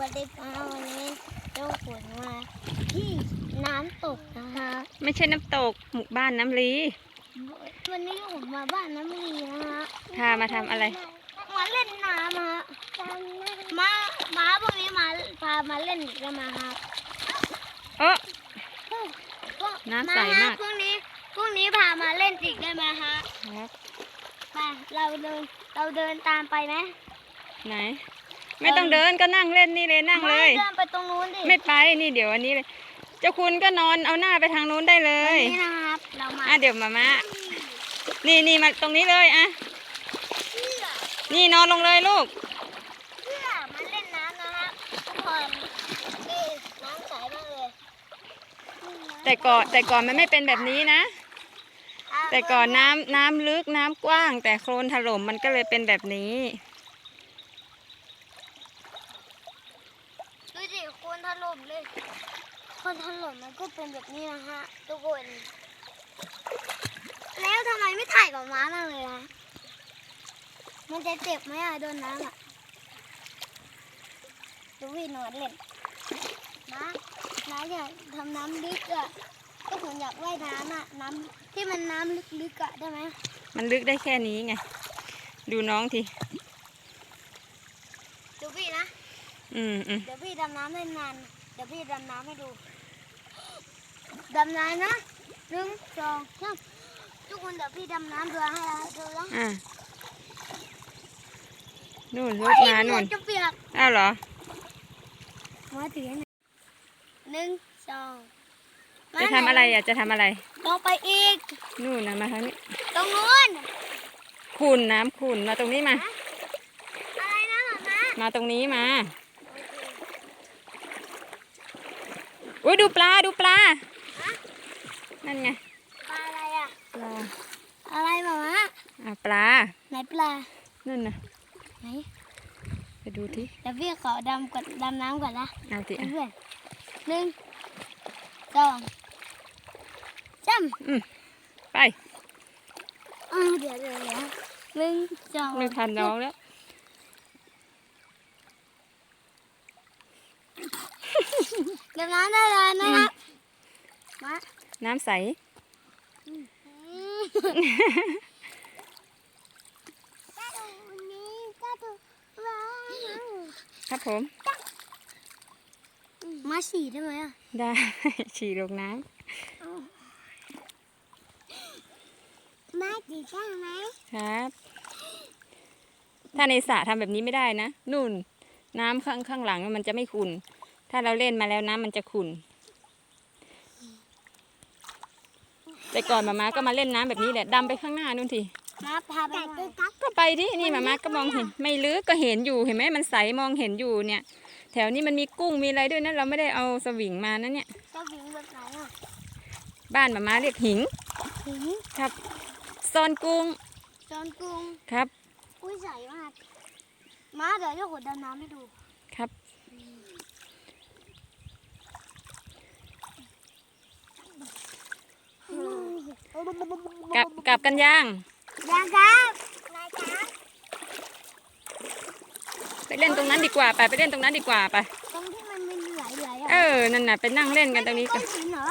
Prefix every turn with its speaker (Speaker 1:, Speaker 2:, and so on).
Speaker 1: วัสดีครับวันนี้เจ้าขุนมาที่น้ำตกนะคะ
Speaker 2: ไม่ใช่น้ำตกหมู่บ้านน้ำลี
Speaker 1: วันนี้ผมมาบ้านน้ำลีนะฮะ
Speaker 2: พามาทำอะไร
Speaker 1: มาเล่นน้ำฮะมาม้าพวกนี้มาพามาเล่นอีกันมาครับ
Speaker 2: เออน้ำใสมาก
Speaker 1: พรุ่งนี้พรุ่งนี้พามาเล่นอีกได้ไหมฮะ
Speaker 2: ครับ
Speaker 1: ไปเราเดินเราเดินตามไปไหม
Speaker 2: ไหน ไม่ต้องเดินก็นั่งเล่นนี่เลยนั่งเลย
Speaker 1: ไม่เดินไปตรงนู้นดิ
Speaker 2: ไม่ไปนี่เดี๋ยวอันนี้เลย เจ้าคุณก็นอนเอาหน้าไปทางนู้นได้เลย
Speaker 1: วันนี้นะครับ เรามา
Speaker 2: อะเดี๋ยวมามานี่นี่มาตรงนี้เลยอะ
Speaker 1: เพื่อ
Speaker 2: นี่นอนลงเลยลูก
Speaker 1: เพื่อมาเล่นน้ำนะครับทุกคนนี่น้ำใสมากเลย
Speaker 2: แต่ก่อนแต่ก่อนมันไม่เป็นแบบนี้นะ แต่ก่อนน้ำน้ำลึกน้ำกว้าง แต่โคลนถล่มมันก็เลยเป็นแบบนี้
Speaker 1: ดูสิโคนถ ล่มเลยโคนถล่มมันก็เป็นแบบนี้นะฮะทุกคน แล้วทำไมไม่ถ่ายกับม้านั่งเลยนะมันจะเจ็บไหมอะโดนน้ำอะดูวินอนเล่นม้าม้าอยากทำน้ำลึกอะก็ผมอยากว่ายน้ำอะน้ำที่มันน้ำลึกๆอะได้ไหม
Speaker 2: มันลึกได้แค่นี้ไง ดูน้องที
Speaker 1: ดูพี่นะ
Speaker 2: อืมอืม
Speaker 1: เดี๋ยวพี่ดำน้ำได้นานเดี๋ยวพี่ดำน้ำให้ดู ดำน้ำนะหนึ่งสองสามทุกคนเดี๋ยวพี่ดำน้ำเรือให้แล้วดูนะ
Speaker 2: อะนู่นรถมานู่น
Speaker 1: จะเปียก
Speaker 2: อ้าวเหรอ
Speaker 1: มาถึงหนึ่งสอง
Speaker 2: จะทำอะไรอะจะทำอะไร
Speaker 1: ลงไปอีก
Speaker 2: นู่นนะมาทางนี้
Speaker 1: ตรงนู้น
Speaker 2: ขุนน้ำขุนมาตรงนี้มา
Speaker 1: อะไรนะหมอมา
Speaker 2: มาตรงนี้มา อุ้ยดูปลาดูปลา นั่นไง
Speaker 1: ปลาอะไรอะ
Speaker 2: ปลา
Speaker 1: อะไรหมอมา
Speaker 2: อะปลา
Speaker 1: ไหนปลา
Speaker 2: นั่นน่ะ
Speaker 1: ไหน
Speaker 2: ไปดูที่
Speaker 1: เดี๋ยวพี่ขอดำก่อนดำน้ำก่อนนะ
Speaker 2: เอาติอะ
Speaker 1: เพื่อนหนึ่งสองสาม
Speaker 2: อืมไป
Speaker 1: อ้าวเดี๋ยวเดี๋ยวเดี๋ยวหนึ่งสอง
Speaker 2: ไม่ทันน้องแล้ว
Speaker 1: เดี๋ยวน้ำได้เลยนะครับมา
Speaker 2: น้ำใส
Speaker 1: ก็ดูนี้ก็ดูว้าว
Speaker 2: ครับผม
Speaker 1: มาฉี่ได้ไหมอะ
Speaker 2: ได้ ฉี่ลงน้
Speaker 1: มาฉี่ใช่ไหมำ
Speaker 2: ครับ ถ้าในสระทำแบบนี้ไม่ได้นะ นู่น น้ำข้างข้างหลังมันจะไม่ขุ่น ถ้าเราเล่นมาแล้วน้ำมันจะขุ่น แต่ก่อนมาม่าก็มาเล่นน้ำแบบนี้แหละดำไปข้างหน้านู่นที
Speaker 1: มาพาไปหน่อย
Speaker 2: ก็ไปที่นี่มาม่าก็มองเห็น ไม่ลึกก็เห็นอยู่เห็นไหมมันใสมองเห็นอยู่เนี่ย แถวนี้มันมีกุ้งมีอะไรด้วยนะเราไม่ได้เอาสวิงมานะเนี่ย
Speaker 1: เจ้าหญิงแบบไหนอะ
Speaker 2: บ้านมาม่าเรียกหิง
Speaker 1: หิง
Speaker 2: ครับซ่อนกุ้ง
Speaker 1: จอนกรุง
Speaker 2: ครับ
Speaker 1: อุ้ยใสมากมาเดี๋ยวจะกดดำน้ำให้ดู
Speaker 2: ครับ กลับกลับกันย่าง
Speaker 1: ยังครับนายครับ
Speaker 2: ไปเล่นตรงนั้นดีกว่าไปไปเล่นตรงนั้นดีกว่าไป
Speaker 1: ตรงที่มันมีไหลไหลๆอะ
Speaker 2: เออนั่นน่ะไปนั่งเล่นกันตรงนี้
Speaker 1: ก้
Speaker 2: กั
Speaker 1: อนนหินเหรอ